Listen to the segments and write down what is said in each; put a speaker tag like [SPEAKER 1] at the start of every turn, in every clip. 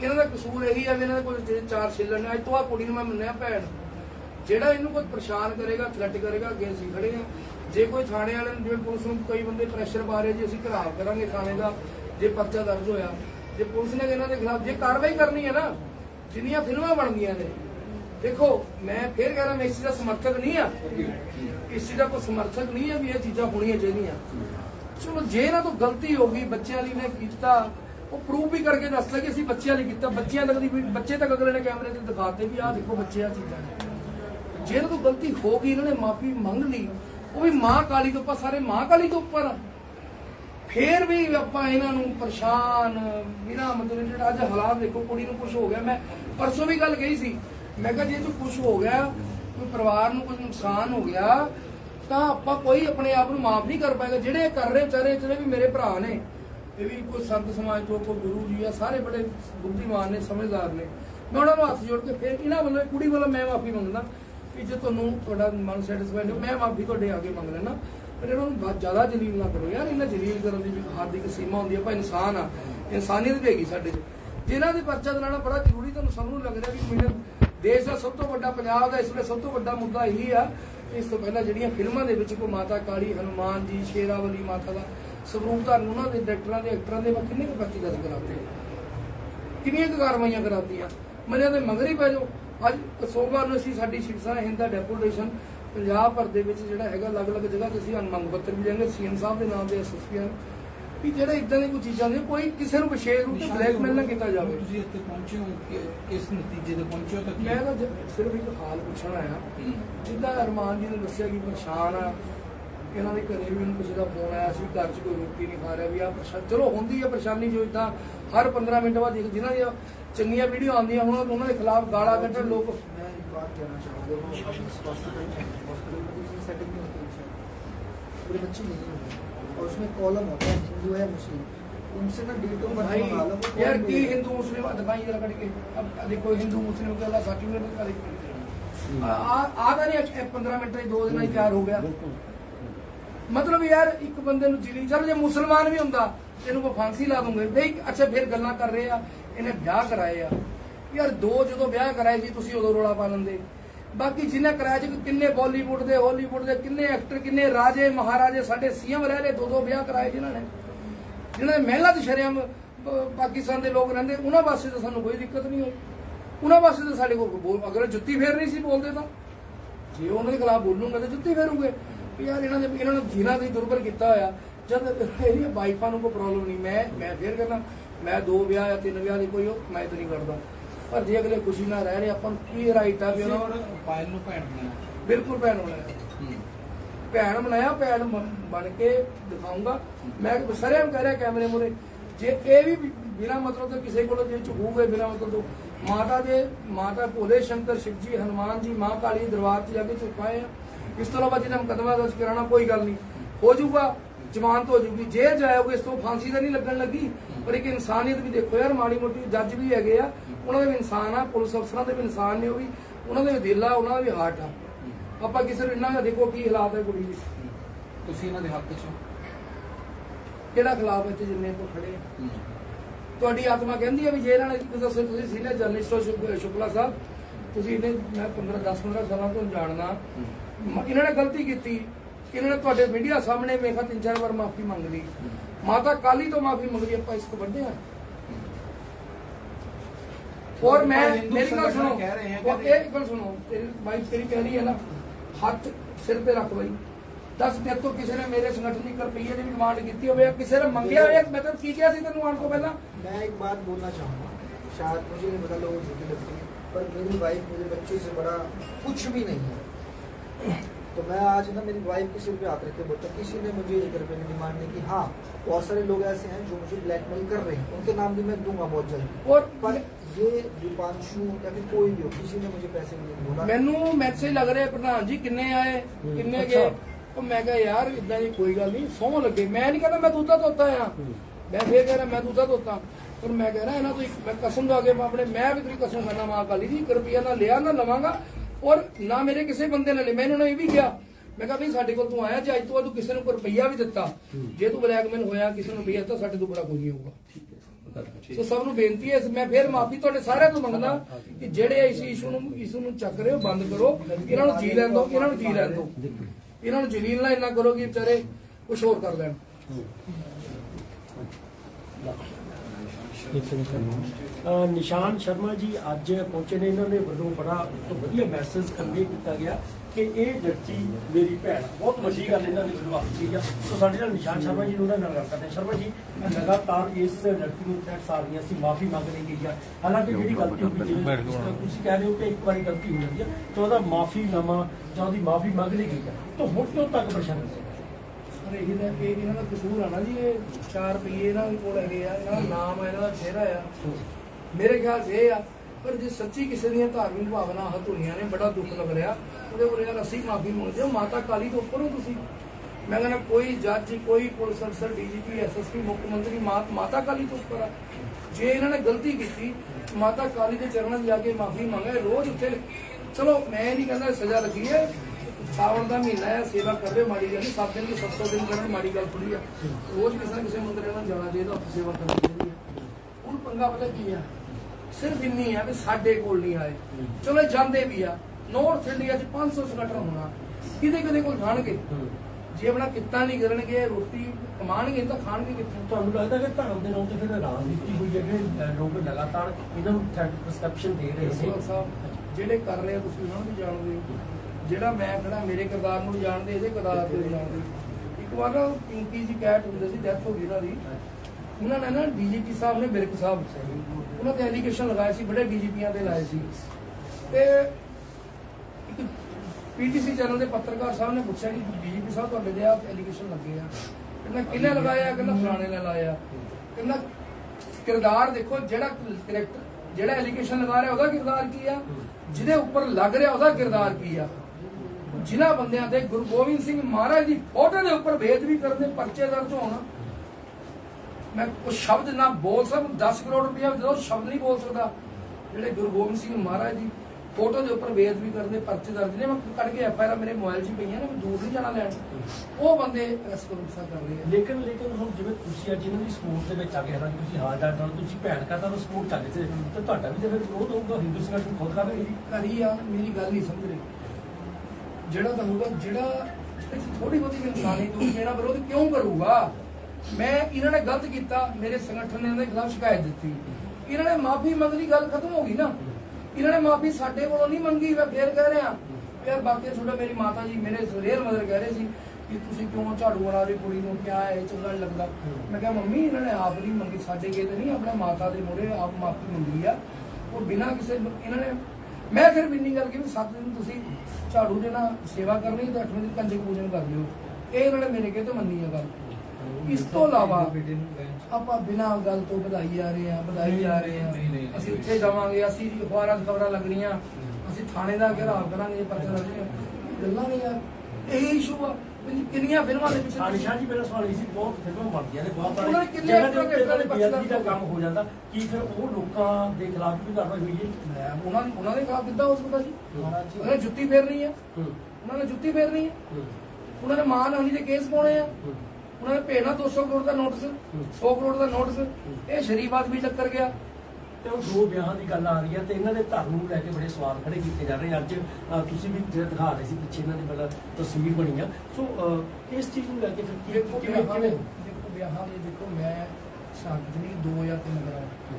[SPEAKER 1] ਇਹਨਾਂ ਦਾ ਕਸੂਰ ਇਹੀ ਆ ਵੀ ਇਹਨਾਂ ਦੇ ਕੋਲ ਚਾਰ ਛਿੱਲਣ ਨੇ, ਅੱਜ ਤੋਂ ਆ ਕੁੜੀ ਨੂੰ ਮੈਂ ਮੰਨਿਆ ਭੈਣ। ਜਿਹੜਾ ਇਹਨੂੰ ਕੋਈ ਪਰੇਸ਼ਾਨ ਕਰੇਗਾ ਥ੍ਰੈਟ ਕਰੇਗਾ, ਅੱਗੇ ਅਸੀਂ ਖੜੇ ਆ। ਜੇ ਕੋਈ ਥਾਣੇ ਵਾਲੇ ਨੂੰ, ਜਿਵੇਂ ਪੁਲਿਸ ਨੂੰ ਕਈ ਬੰਦੇ ਪ੍ਰੈਸ਼ਰ ਪਾ ਰਹੇ ਜੀ ਅਸੀਂ ਘਰਾਵ ਕਰਾਂਗੇ ਥਾਣੇ ਦਾ, ਜੇ ਪਰਚਾ ਦਰਜ ਹੋਇਆ। ਜੇ ਪੁਲਿਸ ਨੇ ਇਹਨਾਂ ਦੇ ਖਿਲਾਫ, ਜੇ ਕਾਰਵਾਈ ਕਰਨੀ ਹੈ ਨਾ, ਜਿੰਨੀਆਂ ਫਿਲਮਾਂ ਬਣਦੀਆਂ ਨੇ। ਦੇਖੋ, ਮੈਂ ਫੇਰ ਕਹਿ ਰਿਹਾ, ਮੈਂ ਇਸ ਚੀਜ਼ ਦਾ ਸਮਰਥਕ ਨਹੀਂ ਆ। ਇਸ ਚੀਜ਼ ਦਾ ਕੋਈ ਸਮਰਥਕ ਨਹੀਂ ਆ ਵੀ ਇਹ ਚੀਜ਼ਾਂ ਹੋਣੀਆਂ ਚਾਹੀਦੀਆਂ। ਚਲੋ, ਜੇ ਇਹਨਾਂ ਤੋਂ ਗਲਤੀ ਹੋ ਗਈ, ਬੱਚਿਆਂ ਲਈ ਨੇ ਕੀਤਾ ਉਹ ਪ੍ਰੂਵ ਵੀ ਕਰਕੇ ਦੱਸਦਾ ਕਿ ਅਸੀਂ ਬੱਚਿਆਂ ਲਈ ਕੀਤਾ। ਬੱਚਿਆਂ ਤੱਕ ਦੀ ਬੱਚੇ ਤੱਕ ਅਗਲੇ ਨੇ ਕੈਮਰੇ ਤੇ ਦਿਖਾਤੇ ਵੀ ਆਹ ਦੇਖੋ ਬੱਚੇ ਆ ਚੀਜ਼ਾਂ ਨੇ। ਜੇ ਇਹਨਾਂ ਤੋਂ ਗਲਤੀ ਹੋ ਗਈ, ਇਹਨਾਂ ਨੇ ਮਾਫੀ ਮੰਗ ਲਈ, ਉਹ ਵੀ ਮਾਂ ਕਾਲੀ ਤੋਂ ਆਪਾਂ ਸਾਰੇ ਮਾਂ ਕਾਲੀ ਤੋਂ ਉੱਪਰ। ਫੇਰ ਵੀ ਆਪਾਂ ਇਹਨਾਂ ਨੂੰ ਪਰੇਸ਼ਾਨ, ਬਿਨਾ ਮਤਲਬ ਜਿਹੜਾ ਅੱਜ ਹਾਲਾਤ ਦੇਖੋ, ਕੁੜੀ ਨੂੰ ਕੁਝ ਹੋ ਗਿਆ। ਮੈਂ ਪਰਸੋਂ ਵੀ ਗੱਲ ਕਹੀ ਸੀ। ਮੈਂ ਕਿਹਾ ਜੇ ਤੂੰ ਕੁਝ ਹੋ ਗਿਆ, ਕੋਈ ਪਰਿਵਾਰ ਨੂੰ ਕੋਈ ਨੁਕਸਾਨ ਹੋ ਗਿਆ, ਤਾਂ ਆਪਾਂ ਕੋਈ ਆਪਣੇ ਆਪ ਨੂੰ ਮਾਫ ਨਹੀਂ ਕਰ ਪਾਏਗਾ। ਜਿਹੜੇ ਕਰ ਰਹੇ ਵਿਚਾਰੇ, ਜਿਹੜੇ ਵੀ ਮੇਰੇ ਭਰਾ ਨੇ ਇਹ ਵੀ ਕੋਈ ਸੰਤ ਸਮਾਜ ਤੋਂ ਕੋਈ ਗੁਰੂ ਜੀ ਆ, ਸਾਰੇ ਬੜੇ ਬੁੱਧੀਮਾਨ ਨੇ, ਸਮਝਦਾਰ ਨੇ। ਮੈਂ ਉਹਨਾਂ ਨੂੰ ਹੱਥ ਜੋੜ ਕੇ ਫਿਰ ਇਹਨਾਂ ਵੱਲੋਂ, ਕੁੜੀ ਵੱਲੋਂ ਮੈਂ ਮਾਫੀ ਮੰਗਦਾ ਕਿ ਜੇ ਤੁਹਾਨੂੰ ਤੁਹਾਡਾ ਮਨ ਸੈਟੀਸਫਾਈਡ ਹੋ ਮੈਂ ਮਾਫੀ ਤੁਹਾਡੇ ਅੱਗੇ ਮੰਗ ਲੈਣਾ ਪਰ ਇਹਨਾਂ ਨੂੰ ਬਹੁਤ ਜ਼ਿਆਦਾ ਜਲੀਲ ਨਾ ਕਰੋ ਯਾਰ, ਇਹਨਾਂ ਜਲੀਲ ਕਰਨ ਦੀ ਵੀ ਹੱਦ ਇੱਕ ਸੀਮਾ ਹੁੰਦੀ ਆ ਭਾਈ ਇਨਸਾਨ ਆ, ਇਨਸਾਨੀਅਤ ਵੀ ਹੈਗੀ ਸਾਡੇ 'ਚ। ਜਿਨ੍ਹਾਂ ਦੇ ਪਰਚਾ ਦਿਲਾਣਾ ਬੜਾ ਜ਼ਰੂਰੀ, ਤੁਹਾਨੂੰ ਸਭ ਨੂੰ ਲੱਗ ਰਿਹਾ ਵੀ ਮੈਨੂੰ ਦੇਸ਼ ਦਾ ਸਭ ਤੋਂ ਵੱਡਾ ਪੰਜਾਬ ਦਾ ਇਸ ਵੇਲੇ ਸਭ ਤੋਂ ਵੱਡਾ ਮੁੱਦਾ ਇਹੀ ਆ, ਇਸ ਤੋਂ ਪਹਿਲਾਂ ਜਿਹੜੀਆਂ ਫਿਲਮਾਂ ਦੇ ਵਿੱਚ ਕੋ ਮਾਤਾ ਕਾਲੀ, ਹਨੂਮਾਨ ਜੀ, ਸ਼ੇਰਾਵਲੀ ਮਾਤਾ ਦਾ ਸਵਰੂਪ ਧਾਰਨ ਉਹਨਾਂ ਦੇ ਡਾਇਰੈਕਟਰਾਂ ਦੇ ਐਕਟਰਾਂ ਦੇ ਕਿੰਨੇ ਕੁ ਪਰਚੇ ਦਰਜ ਕਰਾਤੇ ਕਿੰਨੀਆਂ ਕੁ ਕਾਰਵਾਈਆਂ ਕਰਾਤੀਆਂ? ਮੰਨਿਆ ਤੇ ਮਗਰ ਹੀ ਪੈ ਜਾਓ। ਅੱਜ ਸੋਮਵਾਰ ਨੂੰ ਅਸੀਂ ਸਾਡੀ ਸ਼ਿਵਸਾ ਹਿੰਦ ਦਾ ਡੈਪੂਟੇਸ਼ਨ ਪੰਜਾਬ ਭਰ ਦੇ ਵਿੱਚ ਜਿਹੜਾ ਹੈਗਾ ਅਲੱਗ-ਅਲੱਗ ਜਗ੍ਹਾ ਤੇ ਅਸੀਂ ਮੰਗ ਪੱਤਰ ਵੀ ਦੇਣਗੇ ਸੀਐਮ ਸਾਹਿਬ ਦੇ ਨਾਮ ਦੇ ਐਸਐਸਪੀ ਵੀ ਜਿਹੜਾ ਇਦਾਂ ਦੀ ਕੋਈ ਚੀਜ਼ਾਂ ਨੇ ਕੋਈ ਕਿਸੇ ਨੂੰ ਵਿਸ਼ੇਸ਼ ਰੂਪ ਤੇ ਬਲੈਕਮੇਲ ਨਾ ਕੀਤਾ ਜਾਵੇ।
[SPEAKER 2] ਤੁਸੀਂ ਇੱਥੇ ਪਹੁੰਚੇ ਹੋ ਕਿ- ਕਿਸ ਨਤੀਜੇ ਤੇ ਪਹੁੰਚੇ ਹੋ ਤਾਂ
[SPEAKER 1] ਮੈਂ ਤਾਂ ਸਿਰਫ ਇੱਕ ਹਾਲ ਪੁੱਛਣ ਆਇਆ। ਜਿੱਦਾਂ ਅਰਮਾਨ ਜੀ ਨੇ ਦੱਸਿਆ ਕਿ ਪਰੇਸ਼ਾਨ ਆ ਇਹਨਾਂ ਦੇ ਘਰੇ ਵੀ ਮੈਨੂੰ ਕਿਸੇ ਦਾ ਫੋਨ ਆਇਆ ਸੀ ਘਰ 'ਚ ਕੋਈ ਰੋਟੀ ਨਹੀਂ ਖਾ ਰਿਹਾ ਵੀ ਆ ਚਲੋ ਹੁੰਦੀ ਹੈ ਪਰੇਸ਼ਾਨੀ ਜੋ ਇਦਾਂ ਹਰ 15 ਮਿੰਟ ਬਾਅਦ ਇੱਕ ਜਿਨ੍ਹਾਂ ਦੀਆਂ ਚੰਗੀਆਂ ਵੀਡੀਓ ਆਉਂਦੀਆਂ ਹੁਣ ਉਹਨਾਂ ਦੇ ਖਿਲਾਫ ਗਾਲਾਂ ਕੱਢਣ ਲੋਕ
[SPEAKER 3] मैं एक बात कहना चाहूँगा वो हॉस्पिटल हॉस्पिटल में किसी सेटिंग नहीं होती है पूरे बच्चे नहीं होते और उसमें कॉलम होता है हिंदू है मुस्लिम उनसे ना डेट ऑफ बर्थ
[SPEAKER 1] भाई
[SPEAKER 3] मंगा लो वो
[SPEAKER 1] यार
[SPEAKER 3] कौन
[SPEAKER 1] की
[SPEAKER 3] मिलेगा?
[SPEAKER 1] हिंदू मुस्लिम दिखाई जरा कट के अब देखो हिंदू मुस्लिम के अल्लाह सर्टिफिकेट का देखो आ ਆਦਾ ਨਹੀਂ 15 ਮਿੰਟ 'ਚ ਦੋ ਦਿਨਾਂ 'ਚ ਤਿਆਰ ਹੋ ਗਿਆ ਮਤਲਬ ਯਾਰ, ਇੱਕ ਬੰਦੇ ਨੂੰ ਜਿਲੀ ਚਲ ਜੇ ਮੁਸਲਮਾਨ ਵੀ ਹੁੰਦਾ ਇਹਨੂੰ ਕੋ ਫਾਂਸੀ ਲਾ ਦੂੰਗੇ। ਨਹੀਂ ਅੱਛਾ, ਫਿਰ ਗੱਲਾਂ ਕਰ ਰਹੇ ਆ, ਇਹਨੇ ਵਿਆਹ ਕਰਾਏ ਆ। ਯਾਰ, ਦੋ ਜਦੋਂ ਵਿਆਹ ਕਰਾਏ ਸੀ, ਤੁਸੀਂ ਉਦੋਂ ਰੋਲਾ ਪਾ ਲੈਂਦੇ। ਬਾਕੀ ਜਿੰਨੇ ਕਰਾਇਆ ਜੀ ਕਿੰਨੇ ਬਾਲੀਵੁੱਡ ਦੇ, ਹਾਲੀਵੁੱਡ ਦੇ, ਕਿੰਨੇ ਐਕਟਰ, ਕਿੰਨੇ ਰਾਜੇ, ਮਹਾਰਾਜੇ, ਸਾਡੇ ਸੀਐਮ ਰਹਿ ਲਏ ਦੋ ਦੋ ਵਿਆਹ ਕਰਾਏ ਜਿਨ੍ਹਾਂ ਨੇ। ਜਿਨ੍ਹਾਂ ਨੇ ਮਹਿਲਾ ਤੇ ਸ਼ਰਿਆਮ ਪਾਕਿਸਤਾਨ ਦੇ ਲੋਕ ਰਹਿੰਦੇ, ਉਹਨਾਂ ਵਾਸਤੇ ਤਾਂ ਸਾਨੂੰ ਕੋਈ ਦਿੱਕਤ ਨਹੀਂ ਹੋਈ। ਉਹਨਾਂ ਵਾਸਤੇ ਤਾਂ ਸਾਡੇ ਕੋਲ ਅਗਰ ਜੁੱਤੀ ਫੇਰ ਨਹੀਂ ਸੀ ਬੋਲਦੇ ਤਾਂ। ਜੇ ਉਹਨਾਂ ਦੇ ਖਿਲਾਫ ਬੋਲੂਗਾ ਤਾਂ ਜੁੱਤੀ ਫੇਰੂਗੇ। ਵੀ ਯਾਰ ਇਹਨਾਂ ਦੇ ਇਹਨਾਂ ਨੂੰ ਜਿਨ੍ਹਾਂ ਦੀ ਦੁਰਬਲ ਕੀਤਾ ਹੋਇਆ। ਜਦ ਇਹਦੀਆਂ ਵਾਈਫਾਂ ਨੂੰ ਕੋਈ ਪ੍ਰੋਬਲਮ ਨਹੀਂ ਮੈਂ ਮੈਂ ਫੇਰ ਕਹਿੰਦਾ ਮੈਂ ਦੋ ਵਿਆਹ ਜਾਂ ਤਿੰਨ ਵਿਆਹ ਦੀ ਕੋਈ ਉਹ ਮੈਂ ਤਾਂ ਨਹੀਂ ਕਰਦਾ ਪਰ ਜੇ ਅਗਲੇ ਖੁਸ਼ੀ ਨਾਲ ਰਹਿ ਰਹੇ ਆਪਾਂ ਨੂੰ ਕੀ ਰਾਈਟ ਆ ਵੀ ਉਹਨਾਂ
[SPEAKER 2] ਹੁਣ ਪਾਇਲ ਨੂੰ ਭੈਣ ਬਣਾਇਆ।
[SPEAKER 1] ਬਿਲਕੁਲ ਭੈਣ ਬਣਾਇਆ। ਭੈਣ ਬਣਾਇਆ ਭੈਣ ਬਣ ਕੇ ਦਿਖਾਉਂਗਾ ਮੈਂ ਸਰੇਮ ਕਹਿ ਰਿਹਾ ਕੈਮਰੇ ਮੂਰੇ ਜੇ ਇਹ ਵੀ ਬਿਨਾ ਮਤਲਬ ਤੋਂ ਕਿਸੇ ਕੋਲੋਂ ਜੇ ਝੂਗੇ ਬਿਨਾ ਮਤਲਬ ਤੋਂ। ਮਾਤਾ ਦੇ ਮਾਤਾ ਭੋਲੇ ਸ਼ੰਕਰ ਸ਼ਿਵ ਜੀ ਹਨੂਮਾਨ ਜੀ ਮਾਂ ਕਾਲੀ ਦੇ ਦਰਬਾਰ 'ਚ ਜਾ ਕੇ ਚੁਕਾਏ ਆ। ਇਸ ਤੋਂ ਇਲਾਵਾ ਜਿਹਨਾਂ ਮੁਕਦਮਾ ਦਰਜ ਕਰਾਉਣਾ ਕੋਈ ਗੱਲ ਨਹੀਂ। ਹੋ ਜਾਊਗਾ ਜ਼ਮਾਨਤ ਹੋ ਜਾਊਗੀ। ਜੇਲ੍ਹ ਜਾਇਓਗੇ ਇਸ ਤੋਂ ਫਾਂਸੀ ਤਾਂ ਨਹੀਂ ਲੱਗਣ ਲੱਗੀ। ਪਰ ਇੱਕ ਇਨਸਾਨੀਅਤ ਵੀ ਦੇਖੋ ਯਾਰ ਮਾੜੀ ਮੋਟੀ ਜੱਜ ਵੀ ਹੈਗੇ ਆ। ਉਹਨਾਂ ਦੇ ਵੀ ਇਨਸਾਨ ਆ ਪੁਲਿਸ ਅਫਸਰਾਂ ਦੇ ਵੀ ਇਨਸਾਨ ਨੇ ਉਹ ਵੀ। ਉਹਨਾਂ ਦੇ ਵੀ ਦਿਲ ਆ ਉਹਨਾਂ ਦਾ ਵੀ ਹਾਰਟ ਆ। ਆਪਾਂ ਕਿਸੇ ਨੂੰ ਇੰਨਾ ਦੇਖੋ ਕੀ ਹਾਲਾਤ ਹੈ ਕੁੜੀ ਦੇ।
[SPEAKER 2] ਤੁਸੀਂ ਇਹਨਾਂ ਦੇ ਹੱਕ 'ਚ?
[SPEAKER 1] ਕਿਹੜਾ ਖਿਲਾਫ ਇੱਥੇ ਜਿੰਨੇ ਕੋ ਖੜੇ ਆ? ਤੁਹਾਡੀ ਆਤਮਾ ਕਹਿੰਦੀ ਹੈ ਵੀ ਜੇ ਇਹਨਾਂ ਨੇ ਇੱਕ ਦੱਸੋ ਤੁਸੀਂ ਸੀਨੀਅਰ ਜਰਨਲਿਸਟ ਹੋ ਸ਼ੁਕ- ਸ਼ੁਕਲਾ ਸਾਹਿਬ। ਤੁਸੀਂ ਇਹਨੇ ਮੈਂ 15 10 15 ਸਾਲਾਂ ਤੋਂ ਜਾਣਦਾ। ਇਹਨਾਂ ਨੇ ਗਲਤੀ ਕੀਤੀ ਇਹਨਾਂ ਨੇ ਤੁਹਾਡੇ ਮੀਡੀਆ ਸਾਹਮਣੇ ਮੇਖਾ ਤਿੰਨ ਚਾਰ ਵਾਰ ਮਾਫੀ ਮੰਗ ਲਈ ਮਾਤਾ ਕਾਲੀ ਤੋਂ ਮਾਫੀ ਮੰਗ ਲਈ ਆਪਾਂ ਇਸ ਤੋਂ ਵੱਡੇ ਆ ਔਰ ਮੈਂ
[SPEAKER 2] ਪਰ ਹਿੰਦੂ
[SPEAKER 1] ਮੇਰੀ ਗੱਲ
[SPEAKER 2] ਸੰਗਠਨ
[SPEAKER 1] ਸੁਣੋ
[SPEAKER 2] ਕਹਿ ਰਹੇ ਹੈ
[SPEAKER 1] ਔਰ
[SPEAKER 2] ਕਿ-
[SPEAKER 1] ਇਹ ਗੱਲ ਸੁਣੋ ਤੇਰੀ ਬਾਈ ਤੇਰੀ ਕਹਿਣੀ ਹੈ ਨਾ ਹੱਥ ਸਿਰ ਤੇ ਰੱਖ ਬਈ ਦੱਸ ਤੇਰੇ ਤੋਂ ਕਿਸੇ ਨੇ ਮੇਰੇ ਸੰਗਠਨ ਦੀ ਰੁਪਈਏ ਦੀ ਵੀ ਡਿਮਾਂਡ ਕੀਤੀ ਹੋਵੇ ਜਾਂ ਕਿਸੇ ਨੇ ਮੰਗਿਆ ਹੋਵੇ ਮੈਂ ਤਾਂ ਕੀ ਕਿਹਾ ਸੀ ਤੈਨੂੰ ਆਉਣ ਤੋਂ ਪਹਿਲਾਂ
[SPEAKER 3] मैं एक बात बोलना चाहूँगा शायद मुझे नहीं पता लोगों को झूठी लगती है पर मेरी वाइफ मेरे बच्चे से बड़ा कुछ भी नहीं है तो मैं आज ना मेरी वाइफ के सिर पे हाथ रख के बोलता किसी ने मुझे एक रुपये की डिमांड नहीं की हाँ बहुत सारे लोग ऐसे हैं जो मुझे ब्लैकमेल कर रहे हैं उनके नाम भी मैं दूंगा बहुत जल्दी
[SPEAKER 1] और
[SPEAKER 3] पर ये दीपांशु या फिर कोई भी हो किसी ने मुझे पैसे नहीं बोला
[SPEAKER 1] ਮੈਨੂੰ ਮੈਸੇਜ ਲੱਗ ਰਿਹਾ ਪ੍ਰਧਾਨ ਜੀ ਕਿੰਨੇ ਆਏ ਕਿੰਨੇ
[SPEAKER 3] ਅੱਛਾ।
[SPEAKER 1] ਗਏ ਉਹ ਮੈਂ ਕਿਹਾ ਯਾਰ ਇਦਾਂ ਦੀ ਕੋਈ ਗੱਲ ਨਹੀਂ ਸੌਂ ਲੱਗੇ ਮੈਂ ਨਹੀਂ ਕਹਿੰਦਾ ਮੈਂ ਦੁੱਧਾ ਧੋਤਾ ਆ ਮੈਂ ਫੇਰ ਕਹਿ ਰਿਹਾ ਮੈਂ ਦੁੱਧਾ ਧੋਤਾ ਪਰ ਮੈਂ ਕਹਿ ਰਿਹਾ ਇਹਨਾਂ ਤੋਂ ਇੱਕ ਮੈਂ ਕਸਮ ਦਾ ਕੇ ਮੈਂ ਆਪਣੇ ਮੈਂ ਵੀ ਤੇਰੀ ਕਸਮ ਖਾਨਾ ਮਾਂ ਕਾਲੀ ਦੀ 1 ਰੁਪਿਆ ਨਾ ਲਿਆ ਨਾ ਲਵਾਂਗਾ ਔਰ ਨਾ ਮੇਰੇ ਕਿਸੇ ਬੰਦੇ ਨੇ ਲੈ ਮੈਨੂੰ ਉਹਨਾਂ ਇਹ ਵੀ ਕਿਹਾ, ਮੈਂ ਕਿਹਾ ਵੀ ਸਾਡੇ ਕੋਲ ਤੂੰ ਆਇਆ ਜੇ ਅੱਜ ਤੋਂ ਬਾਅਦ ਤੂੰ ਕਿਸੇ ਨੂੰ ਕੋਈ ਰੁਪਈਆ ਵੀ ਦਿੱਤਾ, ਜੇ ਤੂੰ ਬਲੈਕਮੇਲ ਹੋਇਆ, ਕਿਸੇ ਨੂੰ ਰੁਪਈਆ ਦਿੱਤਾ, ਸਾਡੇ ਤੋਂ ਬੜਾ ਕੋਈ ਨਹੀਂ ਹੋਊਗਾ। ਸੋ ਸਭ ਨੂੰ ਬੇਨਤੀ ਹੈ ਮੈਂ ਫਿਰ ਮਾਫੀ ਤੁਹਾਡੇ ਸਾਰਿਆਂ ਤੋਂ ਮੰਗਦਾ ਕਿ ਜਿਹੜੇ ਇਸ ਇਸ਼ੂ ਨੂੰ ਇਸ਼ੂ ਨੂੰ ਚੱਕ ਰਹੇ ਹੋ, ਬੰਦ ਕਰੋ, ਇਹਨਾਂ ਨੂੰ ਜੀ ਲੈਣ ਦਿਓ ਇਹਨਾਂ ਨੂੰ ਜੀ ਲੈਣ ਦਿਓ ਇਹਨਾਂ ਨੂੰ ਜਲੀਲ ਨਾ ਇੰਨਾ ਕਰੋ ਕਿ ਵਿਚਾਰੇ ਕੁਝ ਹੋਰ ਕਰ ਲੈਣ।
[SPEAKER 4] ਅਹ ਨਿਸ਼ਾਨ ਸ਼ਰਮਾ ਜੀ ਅੱਜ ਪਹੁੰਚੇ ਨੇ। ਇਹਨਾਂ ਦੇ ਵੱਲੋਂ ਬੜਾ ਇੱਕ ਵਧੀਆ ਮੈਸੇਜ ਕਨਵੇ ਕੀਤਾ ਗਿਆ ਕਿ ਇਹ ਜੱਜੀ ਮੇਰੀ ਭੈਣ। ਬਹੁਤ ਵੱਡੀ ਗੱਲ ਇਹਨਾਂ ਨੇ ਮੈਨੂੰ ਆਖੀ ਆ। ਸੋ ਸਾਡੇ ਨਾਲ ਨਿਸ਼ਾਨ ਸ਼ਰਮਾ ਜੀ ਨੂੰ ਉਹਨਾਂ ਨਾਲ ਗੱਲ ਕਰਦੇ ਹਾਂ। ਸ਼ਰਮਾ ਜੀ ਲਗਾਤਾਰ ਇਸ ਲੜਕੀ ਨੂੰ ਥ੍ਰੈਟਸ ਆ ਰਹੀਆਂ ਸੀ ਮਾਫੀ ਮੰਗ ਲਈ ਗਈ ਆ। ਹਾਲਾਂਕਿ ਜਿਹੜੀ ਗਲਤੀ ਹੋਈ ਜਿਵੇਂ ਤੁਸੀਂ ਕਹਿ ਰਹੇ ਹੋ ਕਿ ਇੱਕ ਵਾਰੀ ਗਲਤੀ ਹੋ ਜਾਂਦੀ ਆ ਤਾਂ ਉਹਦਾ ਮਾਫੀ ਨਾਮਾ ਜਾਂ ਉਹਦੀ ਮਾਫੀ ਮੰਗ ਲਈ ਗਈ ਆ। ਤਾਂ ਹੁਣ ਕਿਉਂ ਤੱਕ ਪਰੇਸ਼ਾਨ ਸੀ
[SPEAKER 1] ਪਰ ਇਹ ਦਾ ਇਹ ਇਹਨਾਂ ਦਾ ਕਸੂਰ ਆ ਨਾ ਜੀ, ਇਹ 4 ਰੁਪਏ ਇਹਨਾਂ ਦੇ ਕੋਲ ਹੈਗੇ ਆ, ਇਹਨਾਂ ਦਾ ਨਾਮ ਆ, ਇਹਨਾਂ ਦਾ ਚਿਹਰਾ ਆ। ਮੇਰੇ ਖਿਆਲ 'ਚ ਇਹ ਆ, ਪਰ ਜੇ ਸੱਚੀ ਕਿਸੇ ਦੀਆਂ ਧਾਰਮਿਕ ਭਾਵਨਾ ਹੱਥ ਹੋਈਆਂ ਨੇ, ਬੜਾ ਦੁੱਖ ਲੱਗ ਰਿਹਾ। ਉਹਦੇ ਉੱਪਰ ਯਾਰ ਅਸੀਂ ਮਾਫੀ ਮੰਗਦੇ ਹਾਂ, ਮਾਤਾ ਕਾਲੀ ਤੋਂ ਉੱਪਰ ਹੋ ਤੁਸੀਂ। ਮੈਂ ਕਹਿੰਦਾ ਕੋਈ ਜੱਜ, ਕੋਈ ਪੁਲਿਸ ਅਫਸਰ, ਡੀਜੀਪੀ ਐਸਐਸਪੀ ਮੁੱਖ ਮੰਤਰੀ ਮਾਤਾ ਕਾਲੀ ਤੋਂ ਉੱਪਰ ਆ। ਜੇ ਇਹਨਾਂ ਨੇ ਗਲਤੀ ਕੀਤੀ, ਮਾਤਾ ਕਾਲੀ ਦੇ ਚਰਨਾਂ 'ਚ ਜਾ ਕੇ ਮਾਫੀ ਮੰਗੇ ਰੋਜ਼ ਉੱਥੇ ਚਲੋ, ਮੈਂ ਨਹੀਂ ਕਹਿੰਦਾ ਸਜ਼ਾ ਲੱਗੀ ਹੈ। ਸਾਵਣ ਦਾ ਮਹੀਨਾ ਹੈ ਸੇਵਾ ਕਰਦੇ ਮਾੜੀ ਗੱਲ ਸੱਤ ਦਿਨ ਦੀ 700 ਦਿਨ ਕਰਨ ਮਾੜੀ ਗੱਲ ਥੋੜੀ ਆ। ਰੋਜ਼ ਕਿਸੇ ਨਾ ਕਿਸੇ ਮੰਦਿਰ ਨਾਲ ਜਾਣਾ ਚਾਹੀਦਾ ਉੱਥੇ ਸੇਵਾ ਕਰਨੀ ਚਾਹੀਦੀ ਹੈ ਹੁਣ ਪੰਗਾ ਪਤਾ ਕੀ ਆ? ਸਿਰਫ ਇੰਨੀ ਆ ਵੀ ਸਾਡੇ ਕੋਲ ਨਹੀਂ ਆਏ। ਚਲੋ ਜਾਂਦੇ ਵੀ ਆ। ਨਾਰਥ ਇੰਡੀਆ 'ਚ 500 ਸੰਗਠਨ ਹੋਣਾ। ਕਿਤੇ ਕਿਤੇ ਕੋਲ ਖਾਣਗੇ ਜੇ ਆਪਣਾ ਕਿੱਤਾ ਨਹੀਂ ਕਰਨਗੇ ਰੋਟੀ ਕਮਾਣਗੇ ਤਾਂ ਖਾਣਗੇ ਕਿੱਥੋਂ?
[SPEAKER 4] ਤੁਹਾਨੂੰ ਲੱਗਦਾ ਕਿ ਧਰਮ ਦੇ ਨਾਮ ਤੇ ਫਿਰ ਰਾਜਨੀਤੀ ਹੋਈ ਹੈ ਕਿ ਲੋਕ ਲਗਾਤਾਰ ਇਹਨਾਂ ਨੂੰ ਥ੍ਰੈਟ ਪ੍ਰਸੈਪਸ਼ਨ ਦੇ ਰਹੇ ਸੀ
[SPEAKER 1] ਜਿਹੜੇ ਕਰ ਰਹੇ ਤੁਸੀਂ ਉਹਨਾਂ ਨੂੰ ਜਾਣਦੇ ਹੋ ਜਿਹੜਾ ਮੈਂ ਖੜਾ, ਮੇਰੇ ਕਿਰਦਾਰ ਨੂੰ ਜਾਣਦੇ, ਇਹਦੇ ਕਿਰਦਾਰ ਨੂੰ ਜਾਣਦੇ। ਇੱਕ ਵਾਰ ਪਿੰਕੀ ਜੀ ਕੈਟ ਹੁੰਦੇ ਸੀ ਡੈਥ ਹੋ ਗਈ ਉਹਨਾਂ ਦੀ। ਉਹਨਾਂ ਨੇ ਨਾ ਡੀਜੀਪੀ ਸਾਹਿਬ ਨੇ ਬਿਰਕ ਸਾਹਿਬ ਉਹਨਾਂ ਤੇ ਐਲੀਗੇਸ਼ਨ ਲਗਾਏ ਸੀ, ਬੜੇ ਡੀਜੀਪੀਆਂ ਤੇ ਲਾਏ ਸੀ। ਤੇ ਇੱਕ ਪੀਟੀਸੀ ਚੈਨਲ ਦੇ ਪੱਤਰਕਾਰ ਸਾਹਿਬ ਨੇ ਪੁੱਛਿਆ ਕਿ ਡੀਜੀਪੀ ਸਾਹਿਬ ਤੁਹਾਡੇ ਦੇ ਆ ਐਲੀਗੇਸ਼ਨ ਲੱਗੇ ਆ। ਕਹਿੰਦਾ, ਕਿਹਨੇ ਲਗਾਇਆ? ਕਹਿੰਦਾ, ਫਲਾਣੇ ਨੇ ਲਾਇਆ। ਕਹਿੰਦਾ, ਕਿਰਦਾਰ ਦੇਖੋ, ਜਿਹੜਾ ਕਰੈਕਟਰ ਜਿਹੜਾ ਐਲੀਗੇਸ਼ਨ ਲਗਾ ਰਿਹਾ, ਉਹਦਾ ਕਿਰਦਾਰ ਕੀ ਆ? ਜਿਹਦੇ ਉੱਪਰ ਲੱਗ ਰਿਹਾ, ਉਹਦਾ ਕਿਰਦਾਰ ਕੀ ਆ? ਜਿਨ੍ਹਾਂ ਬੰਦਿਆਂ ਤੇ ਗੁਰੂ ਗੋਬਿੰਦ ਸਿੰਘ ਮਹਾਰਾਜ ਦੀ ਫੋਟੋ ਦੇ ਉੱਪਰ ਬੇਅਦਬੀ ਕਰਨ ਦੇ ਪਰਚੇ ਦਰਜ ਹੋਣ। ਮੈਂ ਕੁਝ ਸ਼ਬਦ ਨਾ ਬੋਲ ਸਕ 10 ਕਰੋੜ ਰੁਪਇਆ ਜਦੋਂ ਸ਼ਬਦ ਨਹੀਂ ਬੋਲ ਸਕਦਾ। ਜਿਹੜੇ ਗੁਰੂ ਗੋਬਿੰਦ ਸਿੰਘ ਮਹਾਰਾਜ ਦੀ ਫੋਟੋ ਦੇ ਉੱਪਰ ਬੇਅਦਬੀ ਕਰਨ ਦੇ ਪਰਚੇ ਦਰਜ ਨੇ ਮੈਂ ਕੱਢ ਕੇ ਐਫ ਆਈ ਆਰ ਮੇਰੇ ਮੋਬਾਈਲ 'ਚ ਹੀ ਪਈਆਂ ਨੇ ਮੈਂ ਦੂਰ ਨਹੀਂ ਜਾਣਾ ਲੈਣ। ਉਹ ਬੰਦੇ ਗੁੱਸਾ ਕਰ ਰਹੇ ਆ।
[SPEAKER 4] ਲੇਕਿਨ ਲੇਕਿਨ ਹੁਣ ਜਿਵੇਂ ਤੁਸੀਂ ਅੱਜ ਇਹਨਾਂ ਦੀ ਸਪੋਰਟ ਦੇ ਵਿੱਚ ਆ ਗਏ ਹਨ ਤੁਸੀਂ ਹਾਲ ਚਾਲ ਨਾਲ ਤੁਸੀਂ ਭੈਣ ਕਾ ਤਾਂ ਸਪੋਰਟ ਚੱਲ ਤੇ ਤੁਹਾਡਾ ਵੀ ਫਿਰ ਵਿਰੋਧ ਹੋਊਗਾ ਹਿੰਦੂ ਸੰਗਠਨ ਖੁਦ ਕਰਨਗੇ ਜੀ
[SPEAKER 1] ਕਰੀ ਆ ਮੇਰੀ ਗੱਲ ਨਹੀਂ ਸਮਝ ਰਹੇ। ਜਿਹੜਾ ਤਾਂ ਹੋਊਗਾ ਜਿਹੜਾ ਥੋੜੀ ਬਹੁਤੀ ਇਨਸਾਨੀ ਤੋਂ ਮੇਰਾ ਵਿਰੋਧ ਕਿਉਂ ਕਰੂਗਾ? ਮੈਂ ਇਹਨਾਂ ਨੇ ਗਲਤ ਕੀਤਾ, ਮੇਰੇ ਸੰਗਠਨ ਨੇ ਇਹਨਾਂ ਦੇ ਖਿਲਾਫ ਸ਼ਿਕਾਇਤ ਦਿੱਤੀ। ਇਹਨਾਂ ਨੇ ਮਾਫੀ ਮੰਗਣੀ, ਗੱਲ ਖਤਮ ਹੋ ਗਈ ਨਾ। ਇਹਨਾਂ ਨੇ ਮਾਫੀ ਸਾਡੇ ਕੋਲੋਂ ਨਹੀਂ ਮੰਗੀ, ਮੈਂ ਫੇਰ ਕਹਿ ਰਿਹਾ। ਯਾਰ ਬਾਕੀ ਤੁਹਾਡਾ ਮੇਰੀ ਮਾਤਾ ਜੀ, ਮੇਰੇ ਸਵੇਰ ਮਦਰ ਕਹਿ ਰਹੇ ਸੀ ਕਿ ਤੁਸੀਂ ਕਿਉਂ ਝਾੜੂ ਵਾਲਾ ਦੀ ਕੁੜੀ ਨੂੰ ਕਿਹਾ ਇਹ ਚੰਗਾ ਨਹੀਂ ਲੱਗਦਾ। ਮੈਂ ਕਿਹਾ, ਮੰਮੀ, ਇਹਨਾਂ ਨੇ ਆਪ ਨਹੀਂ ਮੰਗੀ, ਸਾਡੇ ਕੇ ਤੇ ਨਹੀਂ, ਆਪਣੇ ਮਾਤਾ ਦੇ ਮੋੜੇ ਆਪ ਮਾਫੀ ਮੰਗੀ ਆ। ਉਹ ਬਿਨਾਂ ਕਿਸੇ ਇਹਨਾਂ ਨੇ ਮੈਂ ਫਿਰ ਬਿੰਨੀ ਗੱਲ ਕਿ ਵੀ ਸੱਤ ਦਿਨ ਤੁਸੀਂ ਝਾੜੂ ਦੇ ਨਾਲ ਸੇਵਾ ਕਰਨੀ ਤਾਂ ਅੱਠਵੇਂ ਦਿਨ ਕੰਜਕ ਪੂਜਨ ਕਰ ਲਿਓ। ਇਹ ਇਹਨਾਂ ਨੇ ਮੇਰੇ ਕਹੇ ਤੇ ਮੰਨੀ ਆ ਗੱਲ। ਇਸ ਤੋਂ ਇਲਾਵਾ ਆਪਾਂ ਬਿਨਾਂ ਗੱਲ ਤੋਂ ਵਧਾਈ ਜਾ ਰਹੇ ਆ ਵਧਾਈ ਜਾ ਰਹੇ ਆ। ਅਸੀਂ ਉੱਥੇ ਜਾਵਾਂਗੇ ਅਸੀਂ ਅਖਬਾਰਾਂ 'ਚ ਖਬਰਾਂ ਲੱਗਣੀਆਂ ਅਸੀਂ ਥਾਣੇ ਦਾ ਘੇਰਾਵ ਕਰਾਂਗੇ ਪਰਚਾ ਲੱਗਣੀਆਂ। ਗੱਲਾਂ ਨਹੀਂ ਯਾਰ ਇਹ ਇਸ਼ੂ ਆ। ਕਿੰਨੀਆਂ ਫਿਲਮਾਂ ਦੇ ਪਿੱਛੇ
[SPEAKER 4] ਸਾਨਿਸ਼ਾ ਜੀ ਮੇਰਾ ਸਵਾਲ ਇਹ ਸੀ ਬਹੁਤ ਫਿਲਮਾਂ ਬਣਦੀਆਂ ਨੇ ਬਹੁਤ ਸਾਰੇ।
[SPEAKER 1] ਉਹਨਾਂ ਨੇ ਕਿੰਨੇ
[SPEAKER 4] ਦੇ
[SPEAKER 1] ਐਕਟਰਾਂ ਦੇ
[SPEAKER 4] ਬੇਅਦਬੀ ਹੋ।
[SPEAKER 1] ਸਕਦਾ ਜੀ ਉਹਨਾਂ ਫੇਰਨੀ
[SPEAKER 4] ਹੈ।
[SPEAKER 1] ਉਹਨਾਂ ਫੇਰਨੀ
[SPEAKER 4] ਹੈ।
[SPEAKER 1] ਨੇ ਮਾਨ ਦੇ ਕੇਸ ਪਾਉਣੇ ਆ। ਉਹਨਾਂ ਨੇ ਭੇਜਣਾ 200 ਕਰੋੜ ਦਾ ਨੋਟਿਸ 100 ਕਰੋੜ ਦਾ ਨੋਟਿਸ। ਇਹ ਸ਼ਰੀਫ ਆਦਮੀ ਗਿਆ।
[SPEAKER 4] ਤੇ ਉਹ ਦੋ ਵਿਆਹਾਂ ਦੀ ਗੱਲ ਆ ਰਹੀ ਹੈ ਤੇ ਇਹਨਾਂ ਦੇ ਧਰਮ ਨੂੰ ਲੈ ਕੇ ਬੜੇ ਸਵਾਲ ਖੜੇ ਕੀਤੇ ਜਾ ਰਹੇ ਅੱਜ ਤੁਸੀਂ ਵੀ ਜਿਹੜਾ ਦਿਖਾ ਰਹੇ ਸੀ ਪਿੱਛੇ ਇਹਨਾਂ ਦੀ ਮਤਲਬ ਤਸਵੀਰ ਬਣੀ ਆ। ਸੋ ਇਸ ਚੀਜ਼ ਨੂੰ ਲੈ ਕੇ ਫਿਰ ਕਿਵੇਂ ਕਿਵੇਂ
[SPEAKER 1] ਦੇਖੋ ਵਿਆਹਾਂ ਦੇ ਦੇਖੋ ਮੈਂ ਸ਼ਾਦੀ 2 ਜਾਂ 3 ਕਰਾਇਆ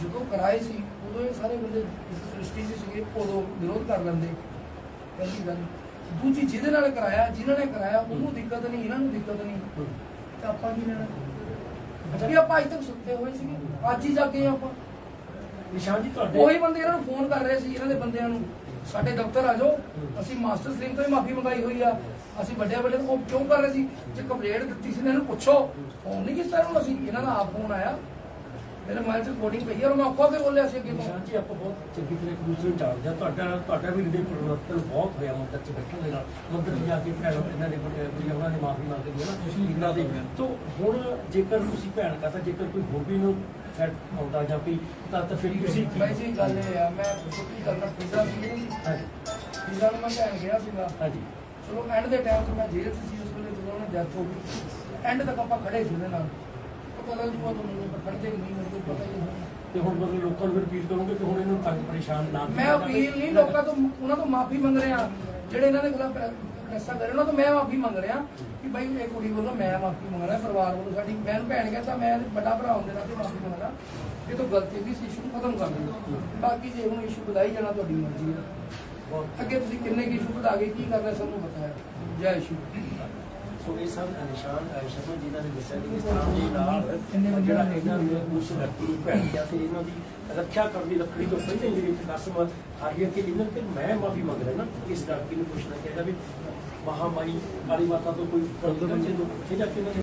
[SPEAKER 1] ਜਦੋਂ ਕਰਾਏ ਸੀ ਉਦੋਂ ਇਹ ਸਾਰੇ ਬੰਦੇ ਇਸ ਸ੍ਰਿਸ਼ਟੀ 'ਚ ਸੀਗੇ ਉਦੋਂ ਵਿਰੋਧ ਕਰ ਲੈਂਦੇ। ਪਹਿਲੀ ਗੱਲ। ਦੂਜੀ ਜਿਹਦੇ ਨਾਲ ਕਰਾਇਆ ਜਿਨ੍ਹਾਂ ਨੇ ਕਰਾਇਆ ਉਹਨੂੰ ਦਿੱਕਤ ਨਹੀਂ ਇਹਨਾਂ ਨੂੰ ਦਿੱਕਤ ਨਹੀਂ। ਤਾਂ ਆਪਾਂ ਕੀ ਲੈਣਾ? ਕਿ ਆਪਾਂ ਅੱਜ ਤੱਕ ਸੁੱਤੇ ਹੋਏ ਸੀਗੇ। ਅੱਜ ਹੀ ਜਾਗੇ ਆਪਾਂ।
[SPEAKER 4] ਨਿਸ਼ਾਨ ਜੀ ਤੁਹਾਡੇ
[SPEAKER 1] ਉਹੀ ਬੰਦੇ ਇਹਨਾਂ ਨੂੰ ਫੋਨ ਕਰ ਰਹੇ ਸੀ ਇਹਨਾਂ ਦੇ ਬੰਦਿਆਂ ਨੂੰ। ਸਾਡੇ ਦਫ਼ਤਰ ਆ ਜਾਓ। ਅਸੀਂ ਮਾਸਟਰ ਸਲੀਮ ਤੋਂ ਹੀ ਮਾਫੀ ਮੰਗਾਈ ਹੋਈ ਆ। ਅਸੀਂ ਵੱਡੇ ਵੱਡੇ ਉਹ ਕਿਉਂ ਕਰ ਰਹੇ ਸੀ? ਜੇ ਕੰਪਲੇਂਟ ਦਿੱਤੀ ਸੀ ਇਹਨਾਂ ਨੂੰ ਪੁੱਛੋ। ਫੋਨ ਨਹੀਂ ਕੀਤਾ ਇਹਨੂੰ ਅਸੀਂ। ਇਹਨਾਂ ਦਾ ਆਪ ਫੋਨ ਆਇਆ। ਮੇਰੇ ਮੋਬਾਈਲ 'ਚ ਰਿਕਾਰਡਿੰਗ ਪਈ ਹੈ ਔਰ ਮੈਂ ਔਖਾ ਕੇ ਬੋਲਿਆ ਸੀ ਅੱਗੇ ਤੋਂ?
[SPEAKER 4] ਨਿਸ਼ਾਨ ਜੀ ਆਪਾਂ ਬਹੁਤ ਚੰਗੀ ਤਰ੍ਹਾਂ ਇੱਕ ਦੂਸਰੇ ਨੂੰ ਜਾਣਦੇ ਹਾਂ ਤੁਹਾਡਾ ਤੁਹਾਡਾ ਵੀ ਜਿਹੜੇ ਪਰਿਵਰਤਨ ਬਹੁਤ ਹੋਇਆ ਮੰਦਰ ਚ ਬੈਠਣ ਦੇ ਨਾਲ। ਮੰਦਰ 'ਚ ਜਾ ਕੇ ਭੈਣ ਇਹਨਾਂ ਨੇ ਬੜੇ ਬੜੀ ਉਹਨਾਂ ਨੇ ਮਾਫੀ ਮੰਗ ਲਈ ਹੈ ਨਾ ਤੁਸੀਂ ਇਹਨਾਂ ਦੇ ਤੋਂ ਹੁਣ ਜੇਕਰ ਤੁਸੀਂ ਭੈਣ ਕਹਤਾ ਜੇਕਰ ਕੋਈ ਹੋਰ ਵੀ ਨੂੰ ਸੈਟ ਆਉਂਦਾ ਜਾਂ ਕੋਈ ਤਾਂ ਤਾਂ ਫਿਰ ਤੁਸੀਂ ਕੀ
[SPEAKER 1] ਬਾਈ ਜੀ ਗੱਲ ਇਹ ਆ ਮੈਂ ਛੁੱਟੀ ਕਰਨਾ ਪੀਜ਼ਾ ਸੀ।
[SPEAKER 4] ਹਾਂਜੀ।
[SPEAKER 1] ਪੀਜ਼ਾ ਨੂੰ ਮੈਂ ਭੈਣ ਗਿਆ ਸੀਗਾ।
[SPEAKER 4] ਹਾਂਜੀ।
[SPEAKER 1] ਚਲੋ ਐਂਡ ਦੇ ਟਾਈਮ ਤੇ ਮੈਂ ਜੇਲ੍ਹ 'ਚ ਸੀ ਉਸ ਵੇਲੇ ਜਦੋਂ ਉਹਨੇ ਡੈਥ ਹੋ ਗਈ। ਐਂਡ ਤੱਕ ਆਪਾਂ ਖੜੇ ਸੀ ਉਹਦੇ ਨਾਲ। ਪਤਾ ਲੱਗ ਜੂਗਾ ਤੁਹਾਨੂੰ ਪਰ ਖੜਦੇ ਕਿ ਨਹੀਂ ਮੈਨੂੰ ਪਤਾ ਹੀ ਨਹੀਂ
[SPEAKER 4] ਤੇ ਹੁਣ ਮਤਲਬ ਲੋਕਾਂ ਨੂੰ ਫਿਰ ਅਪੀਲ ਕਰੋਗੇ ਕਿ ਹੁਣ ਇਹਨੂੰ ਤੰਗ ਪਰੇਸ਼ਾਨ ਨਾ
[SPEAKER 1] ਮੈਂ
[SPEAKER 4] ਕੀਤਾ ਜਾਵੇ।
[SPEAKER 1] ਅਪੀਲ ਨਹੀਂ ਲੋਕਾਂ ਤੋਂ ਉਹਨਾਂ ਤੋਂ ਮਾਫੀ ਮੰਗ ਰਿਹਾ। ਜਿਹੜੇ ਇਹਨਾਂ ਦੇ ਖਿਲਾਫ ਪ੍ਰੈਸਾ ਕਰ ਰਹੇ ਉਹਨਾਂ ਤੋਂ ਮੈਂ ਮਾਫੀ ਮੰਗ ਰਿਹਾ ਕਿ ਭਾਈ ਇਹ ਕੁੜੀ ਵੱਲੋਂ ਮੈਂ ਮਾਫੀ ਮੰਗ ਰਿਹਾ ਪਰਿਵਾਰ ਵੱਲੋਂ ਸਾਡੀ ਮੈਂ ਭੈਣ ਕਹਿੰਦਾ ਮੈਂ ਇਹਦੇ ਵੱਡਾ ਭਰਾ ਹੁੰਦੇ ਨਾਲ ਤੇ ਮਾਫੀ ਮੰਗਦਾ ਇਹ ਤੋਂ ਗਲਤੀ ਦੀ ਇਸ ਇਸ਼ੂ ਨੂੰ ਖਤਮ ਕਰ ਦਿਓ। ਬਾਕੀ ਜੇ ਹੁਣ ਇਸ਼ੂ ਵਧਾਈ ਜਾਣਾ ਤੁਹਾਡੀ ਮਰਜ਼ੀ ਹੈ। ਅੱਗੇ ਤੁਸੀਂ ਕਿੰਨੇ ਕੀ ਇਸ਼ੂ ਵਧਾ ਕੇ ਕੀ ਕਰਨਾ ਸਭ ਨੂੰ ਪਤਾ ਹੈ। ਜੈ ਇਸ਼ੂ
[SPEAKER 4] ਸੋ ਇਹ ਸਭ ਨਿਸ਼ਾਨ ਸ਼ਰਮਾ ਜੀ ਨੇ ਦੱਸਿਆ ਕਿ ਇਸ ਤਰ੍ਹਾਂ ਦੇ ਨਾਲ ਜਿਹੜਾ ਇਹਨਾਂ ਨੂੰ ਉਸ ਲੜਕੀ ਨੂੰ ਭੈਣ ਗਿਆ ਤੇ ਇਹਨਾਂ ਦੀ ਰੱਖਿਆ ਕਰਨ ਦੀ ਰੱਖੜੀ ਤੋਂ ਪਹਿਲਾਂ ਵਿੱਚ ਕਸਮ ਆ ਗਿਆ ਕਿ ਇਹਨਾਂ ਤੇ ਮੈਂ ਮਾਫੀ ਮੰਗ ਰਿਹਾ ਨਾ ਇਸ ਲੜਕੀ ਨੂੰ ਪੁੱਛਣਾ ਚਾਹੀਦਾ ਵੀ ਮਹਾਮਾਈ ਕਾਲੀ ਮਾਤਾ ਤੋਂ ਕੋਈ ਗਲਤੀ ਨਹੀਂ ਕਿੱਥੇ ਜਾ ਕੇ ਨੇ